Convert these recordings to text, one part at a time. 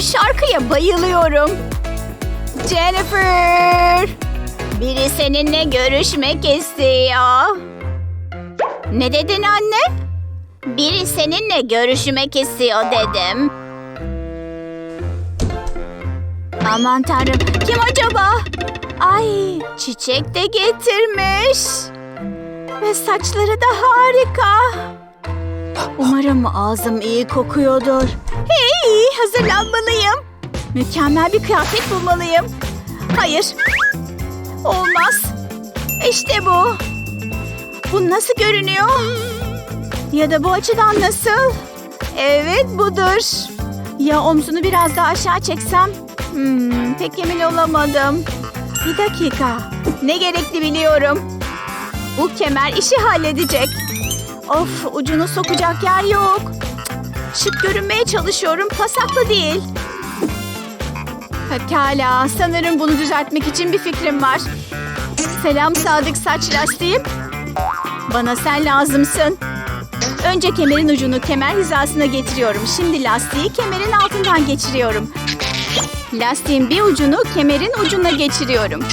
Şarkıya bayılıyorum. Jennifer! Biri seninle görüşmek istiyor. Ne dedin anne? Biri seninle görüşmek istiyor dedim. Aman tanrım kim acaba? Ay çiçek de getirmiş. Ve saçları da harika. Umarım ağzım iyi kokuyordur. Hey hazırlanmalıyım. Mükemmel bir kıyafet bulmalıyım. Hayır. Olmaz. İşte bu. Bu nasıl görünüyor? Ya da bu açıdan nasıl? Evet budur. Ya omzunu biraz daha aşağı çeksem? Hmm, pek emin olamadım. Bir dakika. Ne gerekli biliyorum. Bu kemer işi halledecek. Of ucunu sokacak yer yok. Şık görünmeye çalışıyorum. Pasaklı değil. Pekala. Sanırım bunu düzeltmek için bir fikrim var. Selam sadık saç lastiğim. Bana sen lazımsın. Önce kemerin ucunu kemer hizasına getiriyorum. Şimdi lastiği kemerin altından geçiriyorum. Lastiğin bir ucunu kemerin ucuna geçiriyorum.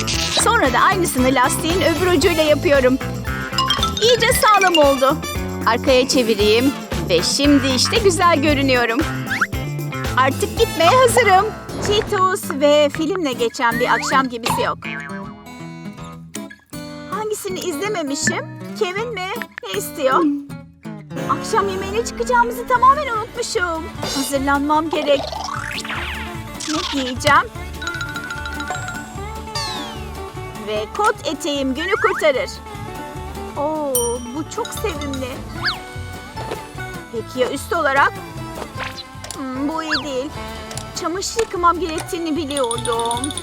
Sonra da aynısını lastiğin öbür ucuyla yapıyorum. İyice sağlam oldu. Arkaya çevireyim ve şimdi işte güzel görünüyorum. Artık gitmeye hazırım. Cheetos ve filmle geçen bir akşam gibisi yok. Hangisini izlememişim? Kevin mi? Ne istiyor? Akşam yemeğine çıkacağımızı tamamen unutmuşum. Hazırlanmam gerek. Ne giyeceğim? Ve kot eteğim günü kurtarır. Oo, bu çok sevimli. Peki ya üst olarak? Hmm, bu iyi değil. Çamaşır yıkamam gerektiğini biliyordum.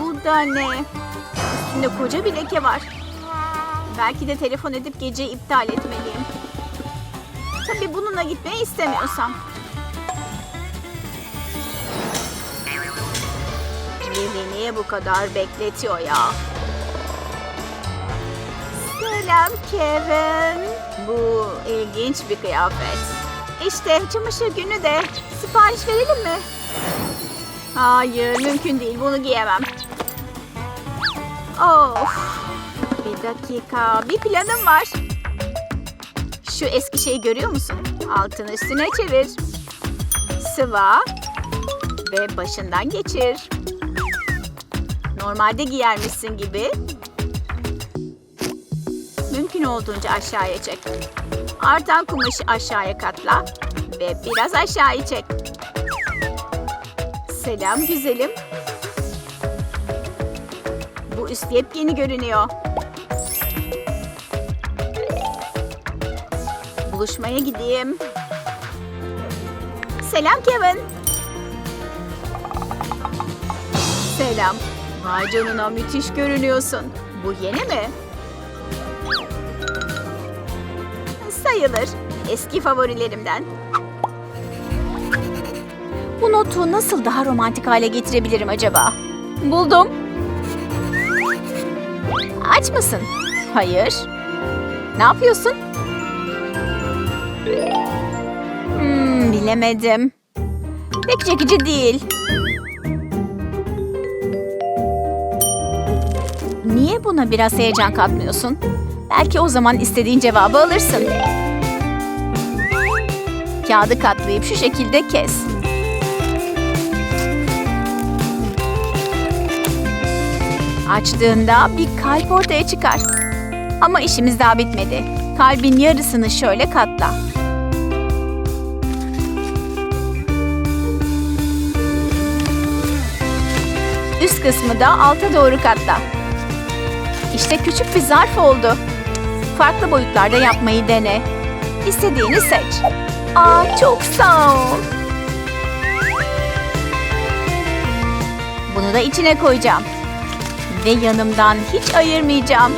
Bu da ne? Üstünde koca bir leke var. Belki de telefon edip geceyi iptal etmeliyim. Tabii bununla gitmeyi istemiyorsam. Beni niye bu kadar bekletiyor ya? Selam Kevin. Bu ilginç bir kıyafet. İşte çamaşır günü de sipariş verelim mi? Hayır mümkün değil bunu giyemem. Of. Bir dakika bir planım var. Şu eski şeyi görüyor musun? Altını üstüne çevir. Sıva. Ve başından geçir. Normalde giyermişsin gibi. Mümkün olduğunca aşağıya çek. Artan kumaşı aşağıya katla. Ve biraz aşağıya çek. Selam güzelim. Bu üst yepyeni görünüyor. Buluşmaya gideyim. Selam Kevin. Selam. Vay canına müthiş görünüyorsun. Bu yeni mi? Sayılır. Eski favorilerimden. Bu notu nasıl daha romantik hale getirebilirim acaba? Buldum. Aç mısın? Hayır. Ne yapıyorsun? Hmm, bilemedim. Pek çekici değil. Niye buna biraz heyecan katmıyorsun? Belki o zaman istediğin cevabı alırsın. Kağıdı katlayıp şu şekilde kes. Açtığında bir kalp ortaya çıkar. Ama işimiz daha bitmedi. Kalbin yarısını şöyle katla. Üst kısmı da alta doğru katla. İşte küçük bir zarf oldu. Farklı boyutlarda yapmayı dene. İstediğini seç. Aa çok sağ ol. Bunu da içine koyacağım. Ve yanımdan hiç ayırmayacağım.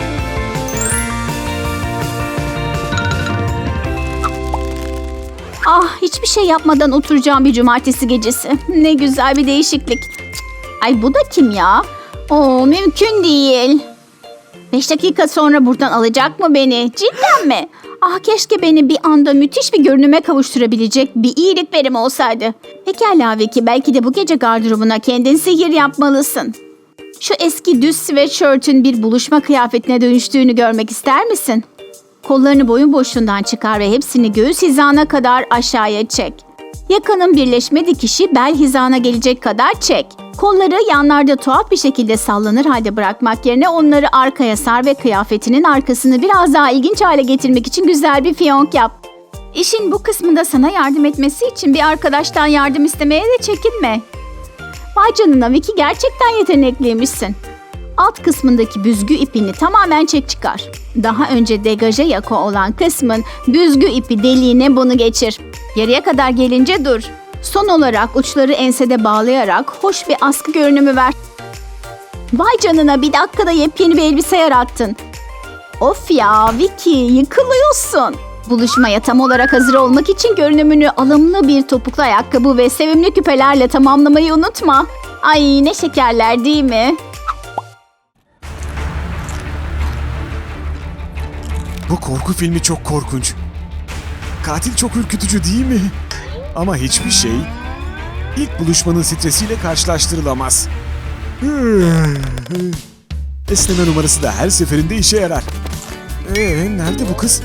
Ah hiçbir şey yapmadan oturacağım bir cumartesi gecesi. Ne güzel bir değişiklik. Ay bu da kim ya? Oo mümkün değil. Beş dakika sonra buradan alacak mı beni? Cidden mi? Ah keşke beni bir anda müthiş bir görünüme kavuşturabilecek bir iyilik verim olsaydı. Pekala Vicky belki de bu gece gardırobuna kendin sihir yapmalısın. Şu eski düz sweatshirt'ün bir buluşma kıyafetine dönüştüğünü görmek ister misin? Kollarını boyun boşluğundan çıkar ve hepsini göğüs hizana kadar aşağıya çek. Yakanın birleşme dikişi bel hizana gelecek kadar çek. Kolları yanlarda tuhaf bir şekilde sallanır halde bırakmak yerine onları arkaya sar ve kıyafetinin arkasını biraz daha ilginç hale getirmek için güzel bir fiyonk yap. İşin bu kısmında sana yardım etmesi için bir arkadaştan yardım istemeye de çekinme. Vay canına Vicky gerçekten yetenekliymişsin. Alt kısmındaki büzgü ipini tamamen çek çıkar. Daha önce degaje yaka olan kısmın büzgü ipi deliğine bunu geçir. Yarıya kadar gelince dur. Son olarak uçları ensede bağlayarak hoş bir askı görünümü ver. Vay canına bir dakikada yepyeni bir elbise yarattın. Of ya Vicky yıkılıyorsun. Buluşmaya tam olarak hazır olmak için görünümünü alımlı bir topuklu ayakkabı ve sevimli küpelerle tamamlamayı unutma. Ay ne şekerler değil mi? Bu korku filmi çok korkunç. Katil çok ürkütücü değil mi? Ama hiçbir şey ilk buluşmanın stresiyle karşılaştırılamaz. Esneme numarası da her seferinde işe yarar. Ee, nerede bu kız?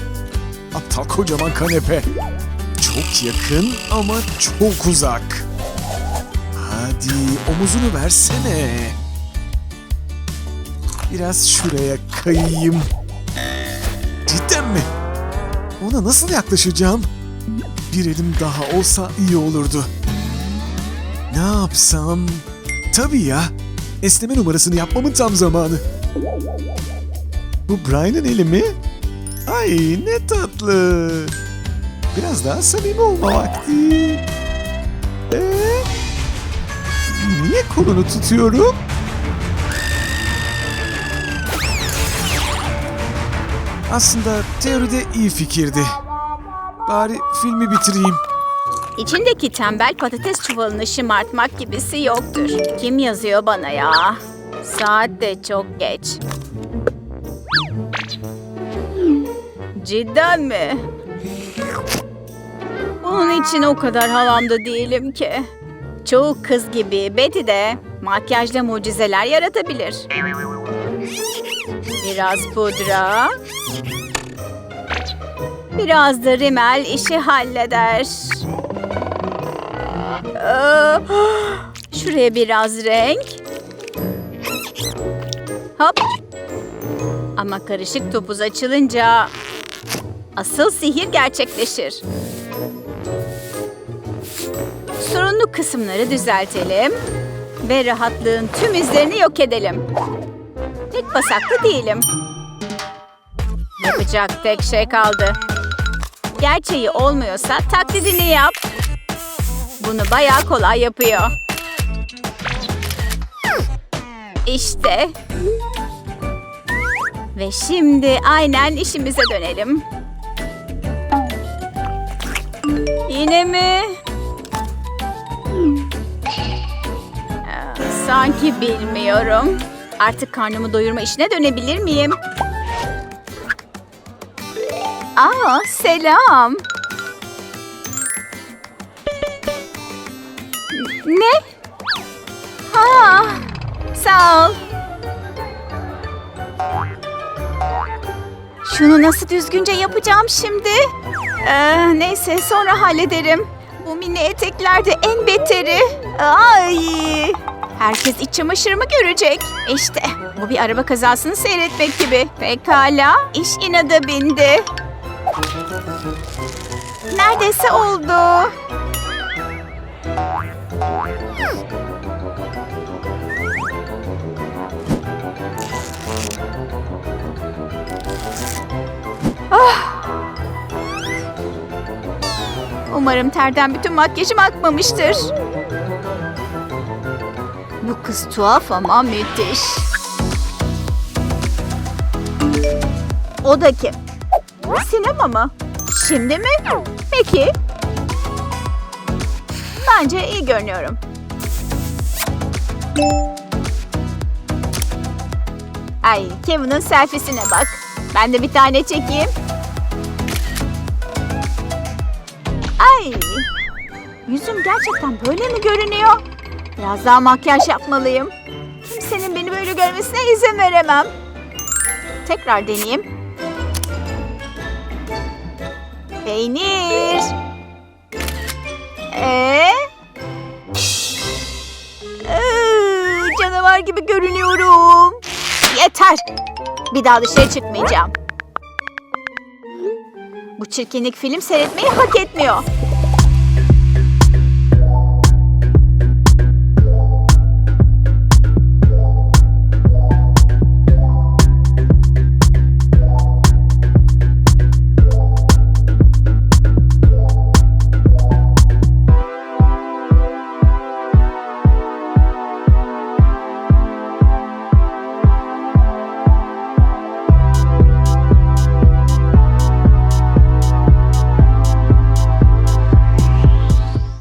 Aptal kocaman kanepe. Çok yakın ama çok uzak. Hadi omuzunu versene. Biraz şuraya kayayım. Ona nasıl yaklaşacağım? Bir elim daha olsa iyi olurdu. Ne yapsam? Tabii ya. Esneme numarasını yapmamın tam zamanı. Bu Brian'ın eli mi? Ay ne tatlı. Biraz daha samimi olma vakti. Ee, niye kolunu tutuyorum? Aslında teoride iyi fikirdi. Bari filmi bitireyim. İçindeki tembel patates çuvalını şımartmak gibisi yoktur. Kim yazıyor bana ya? Saat de çok geç. Cidden mi? Bunun için o kadar havamda değilim ki. Çoğu kız gibi Betty de makyajla mucizeler yaratabilir. Biraz pudra. Biraz da rimel işi halleder. Aa, Şuraya biraz renk. Hop. Ama karışık topuz açılınca asıl sihir gerçekleşir. Sorunlu kısımları düzeltelim ve rahatlığın tüm izlerini yok edelim. Tek basaklı değilim. Yapacak tek şey kaldı. Gerçeği olmuyorsa taklidini yap. Bunu bayağı kolay yapıyor. İşte. Ve şimdi aynen işimize dönelim. Yine mi? Ee, Sanki bilmiyorum. Artık karnımı doyurma işine dönebilir miyim? Aa, selam. Ne? Ha, sağ ol. Şunu nasıl düzgünce yapacağım şimdi? Ee, neyse sonra hallederim. Bu mini etekler de en beteri. Ay! Herkes iç çamaşırımı görecek. İşte bu bir araba kazasını seyretmek gibi. Pekala, iş inada bindi. Neredeyse oldu. Ah! Umarım terden bütün makyajım akmamıştır. Kız tuhaf ama müthiş. O da kim? Sinema mı? Şimdi mi? Peki. Bence iyi görünüyorum. Ay Kevin'in selfiesine bak. Ben de bir tane çekeyim. Ay yüzüm gerçekten böyle mi görünüyor? Biraz daha makyaj yapmalıyım. Kimsenin beni böyle görmesine izin veremem. Tekrar deneyeyim. Peynir. Ee? Canavar gibi görünüyorum. Yeter. Bir daha dışarı çıkmayacağım. Bu çirkinlik film seyretmeyi hak etmiyor.